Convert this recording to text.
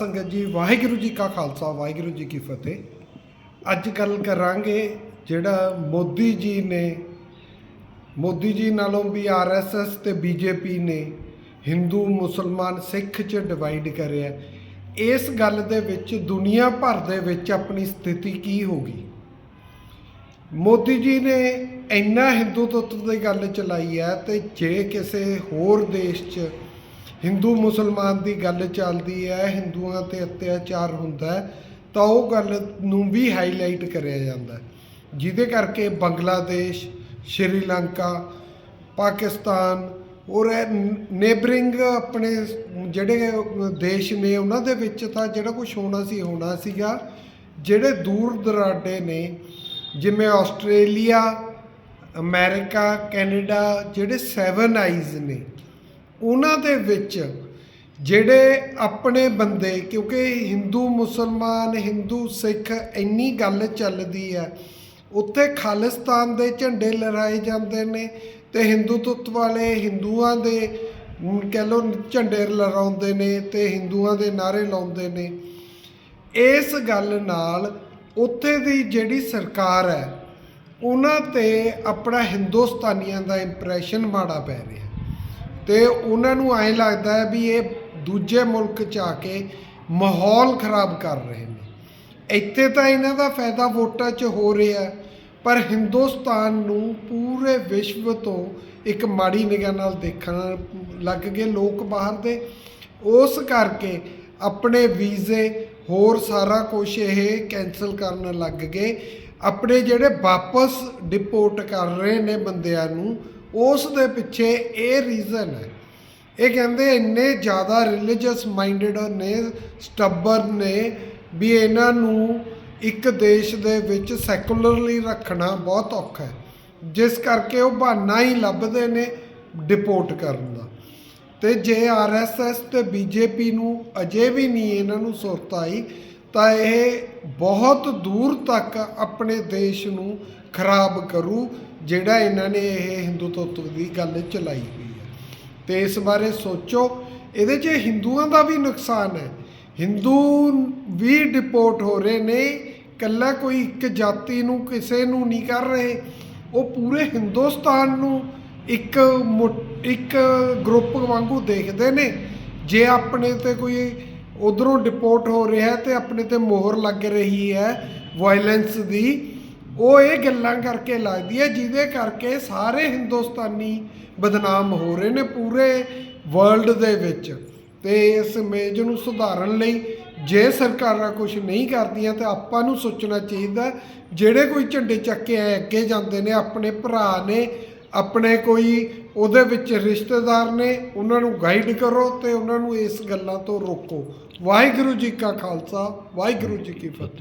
ਸੰਗਤ ਜੀ, ਵਾਹਿਗੁਰੂ ਜੀ ਕਾ ਖਾਲਸਾ, ਵਾਹਿਗੁਰੂ ਜੀ ਕੀ ਫਤਿਹ। ਅੱਜ ਗੱਲ ਕਰਾਂਗੇ ਜਿਹੜਾ ਮੋਦੀ ਜੀ ਨੇ, ਮੋਦੀ ਜੀ ਨਾਲੋਂ ਵੀ ਆਰਐਸਐਸ ਤੇ ਬੀਜੇਪੀ ਨੇ ਹਿੰਦੂ, ਮੁਸਲਮਾਨ, ਸਿੱਖ ਚ ਡਿਵਾਈਡ ਕਰਿਆ। ਇਸ ਗੱਲ ਦੇ ਵਿੱਚ ਦੁਨੀਆ ਭਰ ਦੇ ਵਿੱਚ ਆਪਣੀ ਸਥਿਤੀ ਕੀ ਹੋਗੀ ਮੋਦੀ ਜੀ ਨੇ ਇੰਨਾ ਹਿੰਦੂਤਵ ਦੀ ਗੱਲ ਚਲਾਈ ਹੈ ਤੇ ਜੇ ਕਿਸੇ ਹੋਰ ਦੇਸ਼ 'ਚ ਹਿੰਦੂ ਮੁਸਲਮਾਨ ਦੀ ਗੱਲ ਚੱਲਦੀ ਹੈ ਹਿੰਦੂਆਂ ਤੇ ਅਤਿਆਚਾਰ ਹੁੰਦਾ ਹੈ, ਤਾਂ ਉਹ ਗੱਲ ਨੂੰ ਵੀ ਹਾਈਲਾਈਟ ਕਰਿਆ ਜਾਂਦਾ ਜਿਹਦੇ ਕਰਕੇ ਬੰਗਲਾਦੇਸ਼ ਸ਼੍ਰੀਲੰਕਾ ਪਾਕਿਸਤਾਨ ਔਰ ਨੇਬਰਿੰਗ ਆਪਣੇ ਜਿਹੜੇ ਦੇਸ਼ ਨੇ ਉਹਨਾਂ ਦੇ ਵਿੱਚ ਤਾਂ ਜਿਹੜਾ ਕੁਝ ਹੋਣਾ ਸੀ ਹੋਣਾ ਸੀਗਾ। ਜਿਹੜੇ ਦੂਰ ਦਰਾਡੇ ਨੇ ਜਿਵੇਂ ਆਸਟ੍ਰੇਲੀਆ ਅਮਰੀਕਾ ਕੈਨੇਡਾ ਜਿਹੜੇ ਸੈਵਨ ਆਈਜ਼ ਨੇ ਉਹਨਾਂ ਦੇ ਵਿੱਚ ਜਿਹੜੇ ਆਪਣੇ ਬੰਦੇ, ਕਿਉਂਕਿ ਹਿੰਦੂ, ਮੁਸਲਮਾਨ, ਹਿੰਦੂ, ਸਿੱਖ ਇੰਨੀ ਗੱਲ ਚੱਲਦੀ ਹੈ, ਉੱਥੇ ਖਾਲਿਸਤਾਨ ਦੇ ਝੰਡੇ ਲਹਿਰਾਏ ਜਾਂਦੇ ਨੇ ਤੇ ਹਿੰਦੂਤਵ ਵਾਲੇ ਹਿੰਦੂਆਂ ਦੇ ਕਹਿ ਲਓ ਝੰਡੇ ਲਹਿਰਾਉਂਦੇ ਨੇ ਤੇ ਹਿੰਦੂਆਂ ਦੇ ਨਾਰੇ ਲਾਉਂਦੇ ਨੇ। ਇਸ ਗੱਲ ਨਾਲ ਉੱਥੇ ਦੀ ਜਿਹੜੀ ਸਰਕਾਰ ਹੈ, ਉਹਨਾਂ ਤੇ ਆਪਣਾ ਹਿੰਦੁਸਤਾਨੀਆਂ ਦਾ ਇੰਪ੍ਰੈਸ਼ਨ ਮਾੜਾ ਪੈ ਰਿਹਾ। ਤੇ ਉਹਨਾਂ ਨੂੰ ਐਂ ਲੱਗਦਾ ਹੈ ਵੀ ਇਹ ਦੂਜੇ ਮੁਲਕ ਚ ਆ ਕੇ ਮਾਹੌਲ ਖਰਾਬ ਕਰ ਰਹੇ ਨੇ। ਇੱਥੇ ਤਾਂ ਇਹਨਾਂ ਦਾ ਫਾਇਦਾ ਵੋਟਾਂ 'ਚ ਹੋ ਰਿਹਾ ਪਰ ਹਿੰਦੁਸਤਾਨ ਨੂੰ ਪੂਰੇ ਵਿਸ਼ਵ ਤੋਂ ਇੱਕ ਮਾੜੀ ਨਿਗਾਹ ਨਾਲ ਦੇਖਣ ਲੱਗ ਗਏ ਲੋਕ ਬਾਹਰ ਦੇ। ਉਸ ਕਰਕੇ ਆਪਣੇ ਵੀਜ਼ੇ ਹੋਰ ਸਾਰਾ ਕੁਝ ਇਹ ਕੈਨਸਲ ਕਰਨ ਲੱਗ ਗਏ। ਆਪਣੇ ਜਿਹੜੇ ਵਾਪਸ ਡਿਪੋਰਟ ਕਰ ਰਹੇ ਨੇ ਬੰਦਿਆਂ ਨੂੰ ਉਸ ਦੇ ਪਿੱਛੇ ਇਹ ਰੀਜ਼ਨ ਹੈ। ਇਹ ਕਹਿੰਦੇ ਇੰਨੇ ਜ਼ਿਆਦਾ ਰਿਲੀਜੀਅਸ ਮਾਈਂਡਡ ਨੇ ਸਟੱਬਰ ਨੇ, ਵੀ ਇਹਨਾਂ ਨੂੰ ਇੱਕ ਦੇਸ਼ ਦੇ ਵਿੱਚ ਸੈਕੂਲਰਲੀ ਰੱਖਣਾ ਬਹੁਤ ਔਖਾ ਹੈ। ਜਿਸ ਕਰਕੇ ਉਹ ਬਹਾਨਾ ਹੀ ਲੱਭਦੇ ਨੇ ਡਿਪੋਰਟ ਕਰਨ ਦਾ। ਤੇ ਜੇ ਆਰਐਸਐਸ ਤੇ ਬੀਜੇਪੀ ਨੂੰ ਅਜੇ ਵੀ ਨਹੀਂ ਇਹਨਾਂ ਨੂੰ ਸੁਰਤ ਆਈ ਤਾਂ ਇਹ ਬਹੁਤ ਦੂਰ ਤੱਕ ਆਪਣੇ ਦੇਸ਼ ਨੂੰ ਖਰਾਬ ਕਰੂ, ਜਿਹੜਾ ਇਹਨਾਂ ਨੇ ਇਹ ਹਿੰਦੂਤਵ ਦੀ ਗੱਲ ਚਲਾਈ ਹੋਈ ਹੈ। ਤੇ ਇਸ ਬਾਰੇ ਸੋਚੋ, ਇਹਦੇ 'ਚ ਹਿੰਦੂਆਂ ਦਾ ਵੀ ਨੁਕਸਾਨ ਹੈ। ਹਿੰਦੂ ਵੀ ਡਿਪੋਰਟ ਹੋ ਰਹੇ ਨੇ ਕੱਲਾ ਕੋਈ ਇੱਕ ਜਾਤੀ ਨੂੰ, ਕਿਸੇ ਨੂੰ ਨਹੀਂ ਕਰ ਰਹੇ। ਉਹ ਪੂਰੇ ਹਿੰਦੁਸਤਾਨ ਨੂੰ ਇੱਕ ਮੁ- ਇੱਕ ਗਰੁੱਪ ਵਾਂਗੂ ਦੇਖਦੇ ਨੇ। ਜੇ ਆਪਣੇ ਤੇ ਕੋਈ ਉਧਰੋਂ ਡਿਪੋਰਟ ਹੋ ਰਿਹਾ ਤੇ ਆਪਣੇ ਤੇ ਮੋਹਰ ਲੱਗ ਰਹੀ ਹੈ ਵਾਇਲੈਂਸ ਦੀ। ਉਹ ਇਹ ਗੱਲਾਂ ਕਰਕੇ ਲੱਗਦੀ ਹੈ ਜਿਹਦੇ ਕਰਕੇ ਸਾਰੇ ਹਿੰਦੁਸਤਾਨੀ ਬਦਨਾਮ ਹੋ ਰਹੇ ਨੇ ਪੂਰੇ ਵਰਲਡ ਦੇ ਵਿੱਚ ਤੇ ਇਸ ਇਮੇਜ ਨੂੰ ਸੁਧਾਰਨ ਲਈ ਜੇ ਸਰਕਾਰਾਂ ਕੁਝ ਨਹੀਂ ਕਰਦੀਆਂ ਤਾਂ ਆਪਾਂ ਨੂੰ ਸੋਚਣਾ ਚਾਹੀਦਾ ਜਿਹੜੇ ਕੋਈ ਝੰਡੇ ਚੱਕ ਕੇ ਅੱਗੇ ਜਾਂਦੇ ਨੇ, ਆਪਣੇ ਭਰਾ ਨੇ ਆਪਣੇ ਕੋਈ ਉਹਦੇ ਵਿੱਚ ਰਿਸ਼ਤੇਦਾਰ ਨੇ, ਉਹਨਾਂ ਨੂੰ ਗਾਈਡ ਕਰੋ ਤੇ ਉਹਨਾਂ ਨੂੰ ਇਸ ਗੱਲਾਂ ਤੋਂ ਰੋਕੋ। ਵਾਹਿਗੁਰੂ ਜੀ ਕਾ ਖਾਲਸਾ, ਵਾਹਿਗੁਰੂ ਜੀ ਕੀ ਫਤਿਹ।